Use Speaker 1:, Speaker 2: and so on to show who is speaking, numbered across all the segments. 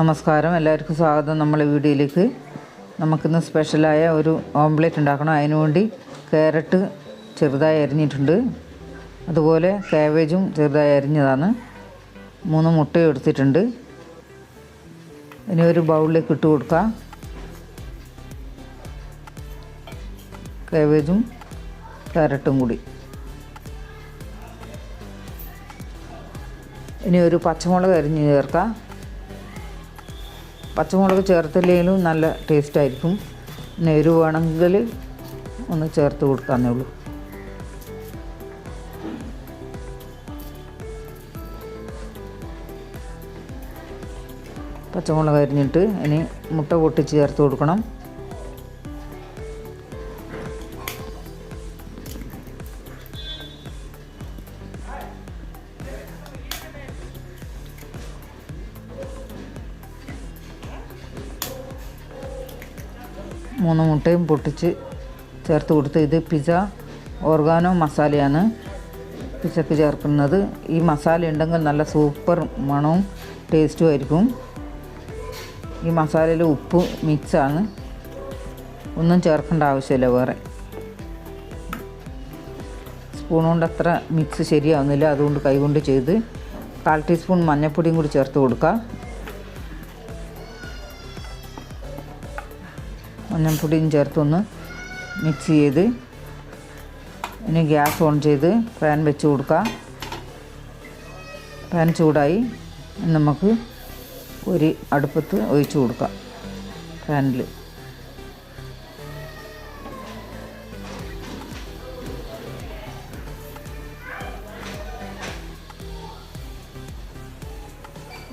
Speaker 1: നമസ്കാരം. എല്ലാവർക്കും സ്വാഗതം നമ്മളെ വീഡിയോയിലേക്ക്. നമുക്കിന്ന് സ്പെഷ്യലായ ഒരു ഓംപ്ലേറ്റ് ഉണ്ടാക്കണം. അതിനു വേണ്ടി ക്യാരറ്റ് ചെറുതായി അരിഞ്ഞിട്ടുണ്ട്. അതുപോലെ കാബേജും ചെറുതായി അരിഞ്ഞതാണ്. മൂന്ന് മുട്ടയും എടുത്തിട്ടുണ്ട്. ഇനി ഒരു ബൗളിലേക്ക് ഇട്ട് കൊടുക്കാം. കാബേജും ക്യാരറ്റും കൂടി. ഇനി ഒരു പച്ചമുളക് അരിഞ്ഞ് ചേർക്കാം. പച്ചമുളക് ചേർത്തില്ലെങ്കിലും നല്ല ടേസ്റ്റ് ആയിരിക്കും എരിവ് വേണമെങ്കിൽ ഒന്ന് ചേർത്ത് കൊടുക്കാന്നേ ഉള്ളൂ. പച്ചമുളക് അരിഞ്ഞിട്ട് ഇനി മുട്ട പൊട്ടിച്ച് ചേർത്ത് കൊടുക്കണം. മൂന്ന് മുട്ടയും പൊട്ടിച്ച് ചേർത്ത് കൊടുത്ത് ഇത് പിസ ഓർഗാനോ മസാലയാണ് പിസക്ക് ചേർക്കുന്നത്. ഈ മസാല ഉണ്ടെങ്കിൽ നല്ല സൂപ്പർ മണവും ടേസ്റ്റും ആയിരിക്കും. ഈ മസാലയിൽ ഉപ്പ് മിക്സാണ്. ഒന്നും ചേർക്കേണ്ട ആവശ്യമില്ല വേറെ. സ്പൂൺ കൊണ്ട് അത്ര മിക്സ് ശരിയാവുന്നില്ല. അതുകൊണ്ട് കൈകൊണ്ട് ചെയ്ത് കാൽ ടീസ്പൂൺ മഞ്ഞൾപ്പൊടിയും കൂടി ചേർത്ത് കൊടുക്കുക മഞ്ഞൾപ്പൊടിയും ചേർത്തൊന്ന് മിക്സ് ചെയ്ത് ഇനി ഗ്യാസ് ഓൺ ചെയ്ത് പാൻ വെച്ച് കൊടുക്കാം. പാൻ ചൂടായി. നമുക്ക് ഒരു അടുപ്പത്ത് ഒഴിച്ചു കൊടുക്കാം പാനിൽ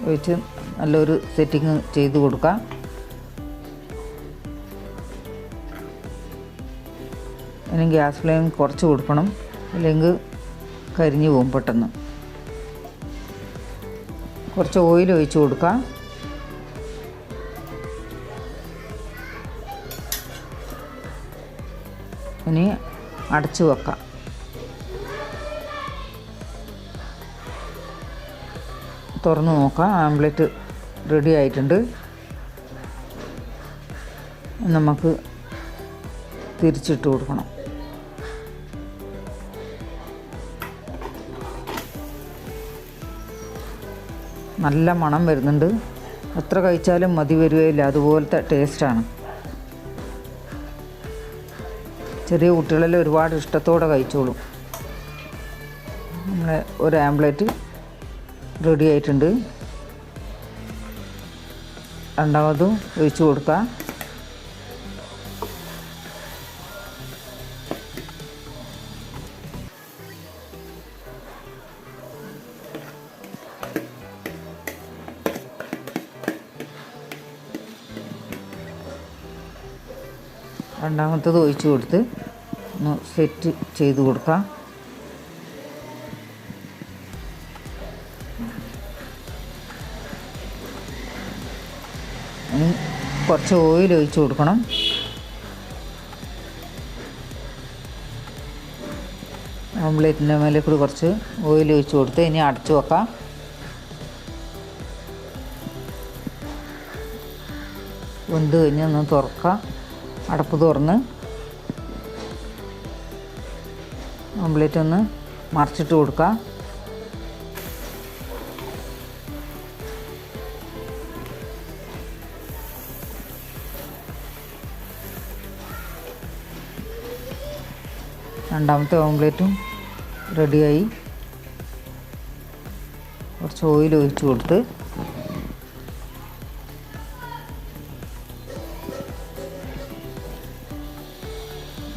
Speaker 1: ഒഴിച്ച് നല്ലൊരു സെറ്റിങ് ചെയ്ത് കൊടുക്കാം. ഇനി ഗ്യാസ് ഫ്ലെയിം കുറച്ച് കൊടുക്കണം. അല്ലെങ്കിൽ കരിഞ്ഞു പോകും പെട്ടെന്ന്. കുറച്ച് ഓയിൽ ഒഴിച്ച് കൊടുക്കാം. ഇനി അടച്ചു വെക്കാം. തുറന്ന് നോക്കാം. ആംപ്ലേറ്റ് റെഡി ആയിട്ടുണ്ട്. നമുക്ക് തിരിച്ചിട്ട് കൊടുക്കണം. നല്ല മണം വരുന്നുണ്ട്. എത്ര കഴിച്ചാലും മതി വരികയില്ല. അതുപോലത്തെ ടേസ്റ്റാണ്. ചെറിയ കുട്ടികളെല്ലാം ഒരുപാട് ഇഷ്ടത്തോടെ കഴിച്ചോളും. നമ്മളെ ഒരു ആംപ്ലേറ്റ് റെഡി ആയിട്ടുണ്ട്. രണ്ടാമതും ഒഴിച്ചു കൊടുക്കാം. രണ്ടാമത്തത് ഒഴിച്ചു കൊടുത്ത് ഒന്ന് സെറ്റ് ചെയ്ത് കൊടുക്കാം. കുറച്ച് ഓയിൽ ഒഴിച്ച് കൊടുക്കണം. ഓംലേറ്റിന്റെ മേലെ കൂടി കുറച്ച് ഓയിൽ ഒഴിച്ച് കൊടുത്ത് ഇനി അടച്ചു വെക്കാം. വെന്ത് കഴിഞ്ഞ് ഒന്ന് തുറക്കാം. അടപ്പ് തുറന്ന് ഓംലേറ്റ് ഒന്ന് മറിച്ചിട്ട് കൊടുക്കുക രണ്ടാമത്തെ ഓംലേറ്റും റെഡിയായി കുറച്ച് ഓയിൽ ഒഴിച്ച് കൊടുത്ത്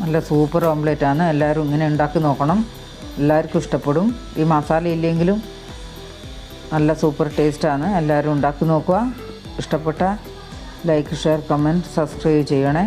Speaker 1: നല്ല സൂപ്പർ ആണ്. എല്ലാവരും ഇങ്ങനെ ഉണ്ടാക്കി നോക്കണം. എല്ലാവർക്കും ഇഷ്ടപ്പെടും. ഈ മസാല ഇല്ലെങ്കിലും നല്ല സൂപ്പർ ടേസ്റ്റാണ് എല്ലാവരും ഉണ്ടാക്കി നോക്കുക. ഇഷ്ടപ്പെട്ട ലൈക്ക് ഷെയർ കമന്റ് സബ്സ്ക്രൈബ് ചെയ്യണേ.